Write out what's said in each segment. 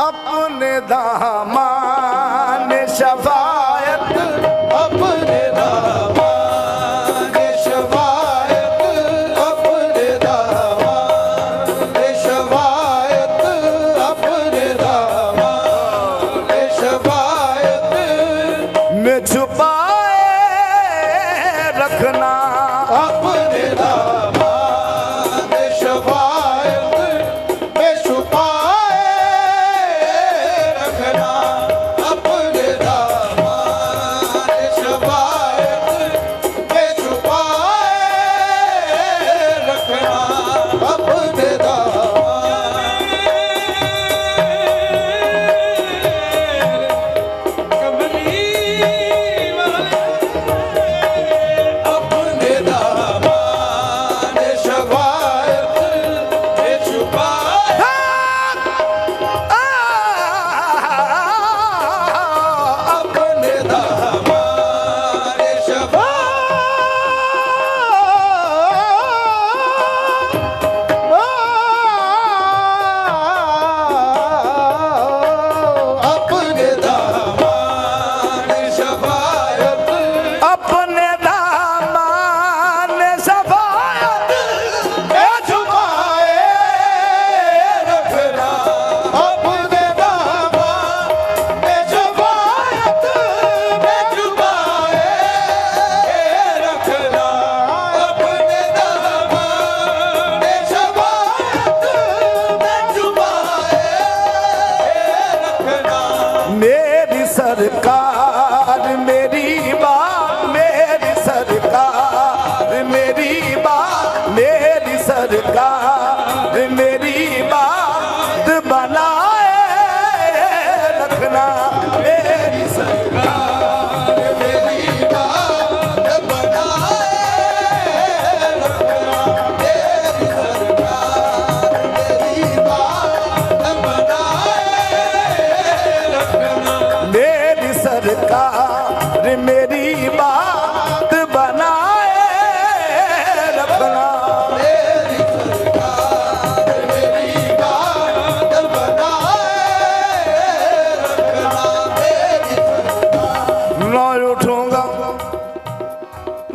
अपने दामान मेरी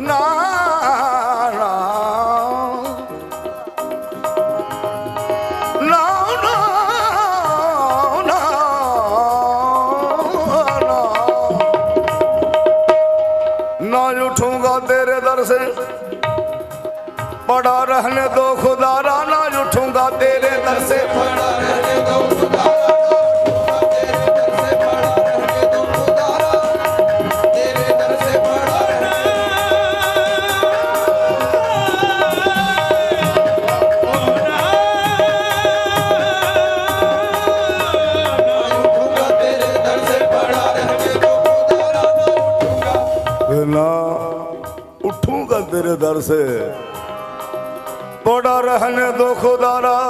ना અને દુઃખ દ્વારા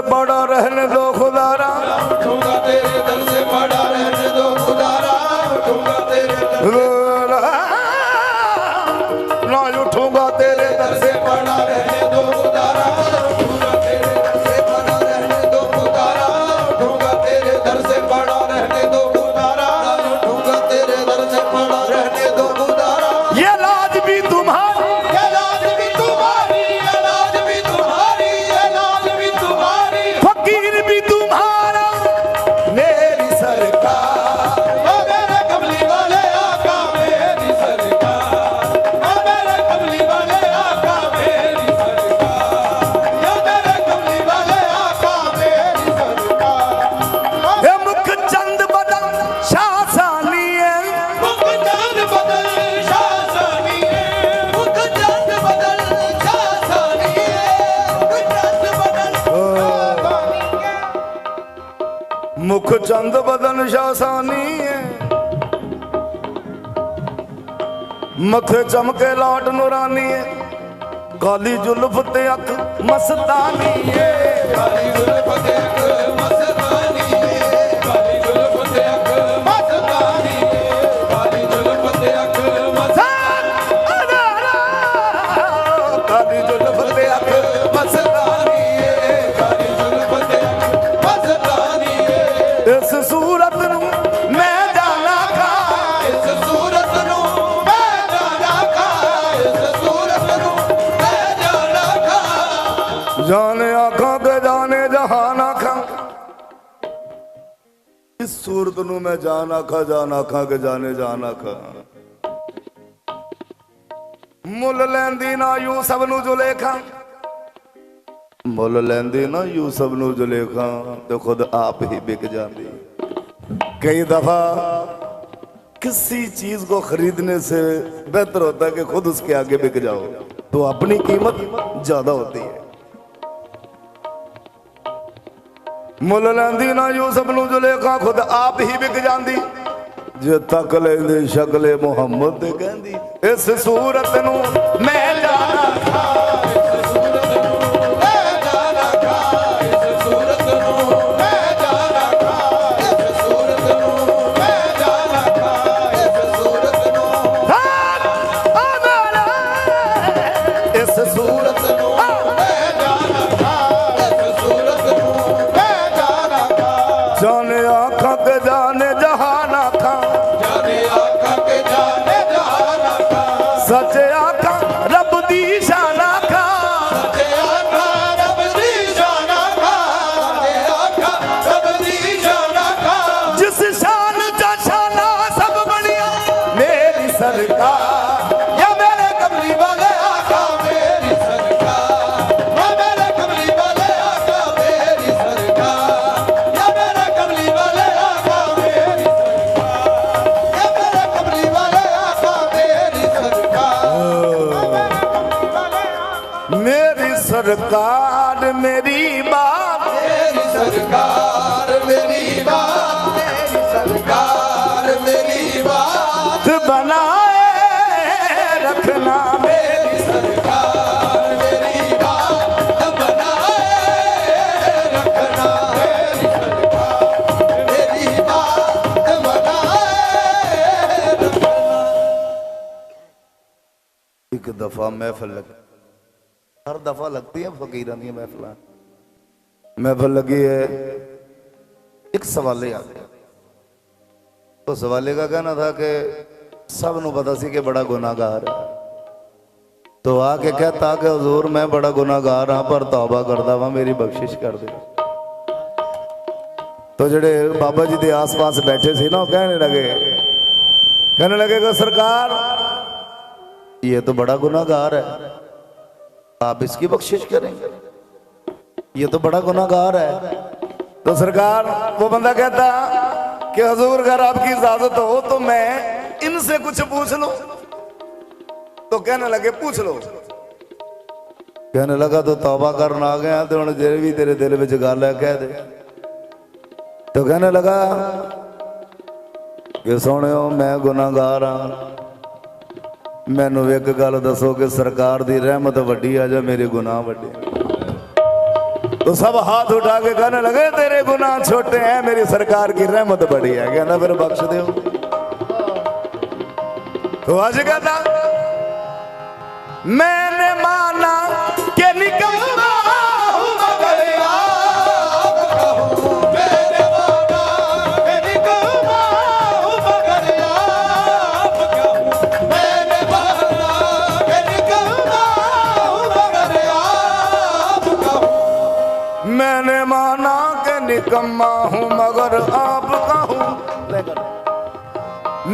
بڑا رہنے ਚੰਦ ਬਦਨ ਸ਼ਾਸਾਨੀ ਹੈ ਮੱਥੇ ਚਮਕੇ ਲਾਟ ਨੂਰਾਨੀ ਹੈ ਕਾਲੀ ਜੁਲਫ ਤੇ ਅੱਖ ਮਸਤਾਨੀ ਹੈ ਕਾਲੀ ਜ਼ੁਲਫ ਤੇ ਅੱਖ ਸੂਰਤ ਨੂੰ ਮੈਂ ਜਾਨ ਆਖਾਂ ਜਾਨ ਆਖਾਂ ਕੇ ਜਾਣੇ ਜਾਨ ਆਖਾਂ ਮੁੱਲ ਲੈਂਦੀ ਨਾ ਯੂਸਫ ਨੂੰ ਜੁਲੇਖਾਂ ਮੁੱਲ ਲੈਂਦੀ ਨਾ ਯੂਸਫ ਨੂੰ ਜੁਲੇਖਾਂ ਤੇ ਖੁਦ ਆਪ ਹੀ ਵਿਕ ਜਾਂਦੀ कई दफा किसी चीज को खरीदने से बेहतर होता है कि खुद उसके आगे बिक जाओ तो अपनी कीमत ज्यादा होती है ਮੁੱਲ ਲੈਂਦੀ ਨਾ ਯੂਸਫ ਨੂੰ ਜੁਲੇਖਾ ਖੁਦ ਆਪ ਹੀ ਵਿਕ ਜਾਂਦੀ। ਜੇ ਤੱਕ ਲੈਂਦੇ ਸ਼ਕਲੇ ਮੁਹੰਮਦ ਤੇ ਕਹਿੰਦੀ, ਇਸ ਸੂਰਤ ਨੂੰ ਮੈਂ ਜਾਣਾ। ਸਰਕਾਰ ਮੇਰੀ ਬਾਤ ਤੇਰੀ ਸਰਕਾਰ ਮੇਰੀ ਬਾਤ ਤੇਰੀ ਸਰਕਾਰ ਮੇਰੀ ਬਾਤ ਬਣਾਏ ਰੱਖਣਾ ਮੇਰੀ। ਸਰਕਾਰ ਮੇਰੀ ਬਾਤ ਬਣਾਏ ਰੱਖਣਾ ਮੇਰੀ ਸਰਕਾਰ ਮੇਰੀ ਬਾਤ ਬਣਾਏ ਰੱਖਣਾ। ਇੱਕ ਦਫਾ ਮਹਿਫਲ ਹਰ ਦਫਾ ਲੱਗਦੀ ਹੈ ਫਕੀਰਾਂ ਦੀਆਂ ਮਹਿਫਲਾਂ ਮਹਿਫਲ ਲੱਗੀ ਹੈ ਇੱਕ ਸਵਾਲੇ ਆ ਗਿਆ तो सवाले का कहना था कि सब नु पता सी कि बड़ा गुनाहगार है तो आके कहता कि हजूर मैं बड़ा गुनाहगार हाँ पर तौबा करदा वा मेरी बख्शिश कर दे तो जेड़े बाबा जी के आस-पास बैठे सी ना वो कहने लगे कहने लगे कि सरकार ये तो बड़ा गुनाहगार है आप इसकी बख्शिश करेंगे ये तो बड़ा गुनाहगार है तो सरकार वो बंदा कहता कि हजूर अगर आपकी इजाजत हो तो मैं इनसे कुछ पूछ लूं तो कहने लगे पूछ लो कहने लगा तो तौबा करना आ गया तो जे भी तेरे दिल में गल है कह दे तो कहने लगा कि सोनियो मैं गुनाहगार हाँ ਮੈਨੂੰ ਇੱਕ ਗੱਲ ਦੱਸੋ ਕਿ ਸਰਕਾਰ ਦੀ ਰਹਿਮਤ ਵੱਡੀ ਆ ਜਾਂ ਮੇਰੇ ਗੁਨਾਹ ਵੱਡੇ? ਤੋ ਸਭ ਹੱਥ ਉਠਾ ਕੇ ਕਹਿਣ ਲੱਗੇ, ਤੇਰੇ ਗੁਨਾਹ ਛੋਟੇ ਐ, ਮੇਰੀ ਸਰਕਾਰ ਦੀ ਰਹਿਮਤ ਬੜੀ ਹੈ ਕਹਿੰਦਾ, ਫਿਰ ਬਖਸ਼ ਦਿਓ। ਤੋ ਅੱਜ ਕਹਿੰਦਾ, ਮੈਨੇ ਮਾਨਾ ਕਿ ਨਿਕੰਮਾ मगर आपका हूं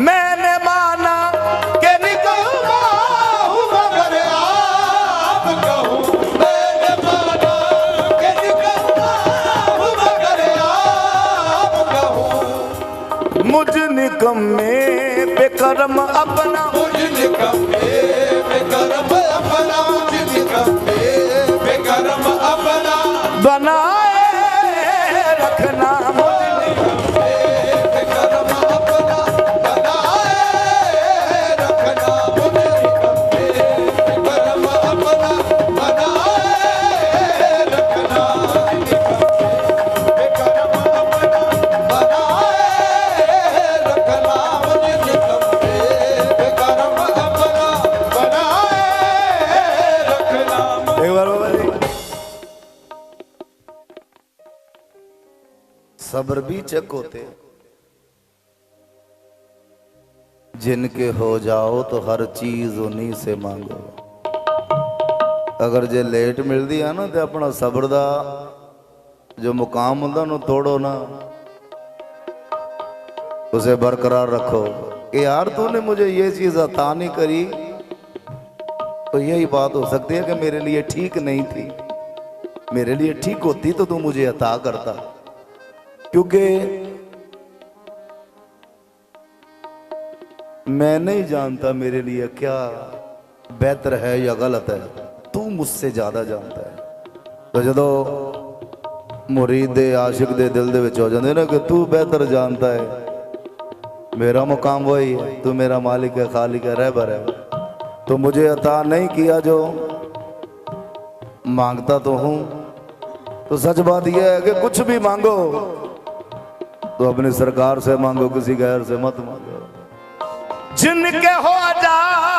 मैंने माना कि निकम्मा हूँ मगर आप कहूँ मेरे बाबा मेरी कमा हूँ मगर आप कहूँ मुझ निकम्मे पे कर्म अपना मुझ निकम्मे बेकरम अपना मुझ निकम्मे बेकरम अपना बनाए रखना मुझ सब्र भी चेक होते हैं जिनके हो जाओ तो हर चीज उन्हीं से मांगो ਅਗਰ ਜੇ ਲੇਟ ਮਿਲਦੀ ਆ ਨਾ ਤੇ ਆਪਣਾ ਸਬਰ ਦਾ ਜੋ ਮੁਕਾਮ ਹੁੰਦਾ ਉਹਨੂੰ ਤੋੜੋ ਨਾ उसे बरकरार रखो कि यार तूने मुझे ये चीज अता नहीं करी तो यही बात हो सकती है कि मेरे लिए ठीक नहीं थी मेरे लिए ठीक होती तो तू मुझे अता करता क्योंकि मैं नहीं जानता मेरे लिए क्या बेहतर है या गलत है तू मुझसे ज्यादा जानता है तो ਜਦੋਂ ਮੁਰੀਦ ਦੇ ਆਸ਼ਿਕ ਦੇ ਦਿਲ ਦੇ ਵਿੱਚ ਹੋ ਜਾਂਦੇ ਨਾ ਕਿ ਤੂੰ ਬਿਹਤਰ ਜਾਣਦਾ ਹੈ मेरा मुकाम वही है तू मेरा मालिक है खालिक है रहबर है तो मुझे अता नहीं किया जो मांगता तो हूं तो सच बात यह है कि कुछ भी मांगो तो अपनी सरकार से मांगो किसी गैर से मत मांगो जिनके हो जाओ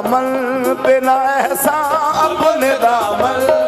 दामन पे ना ऐसा अपने दामन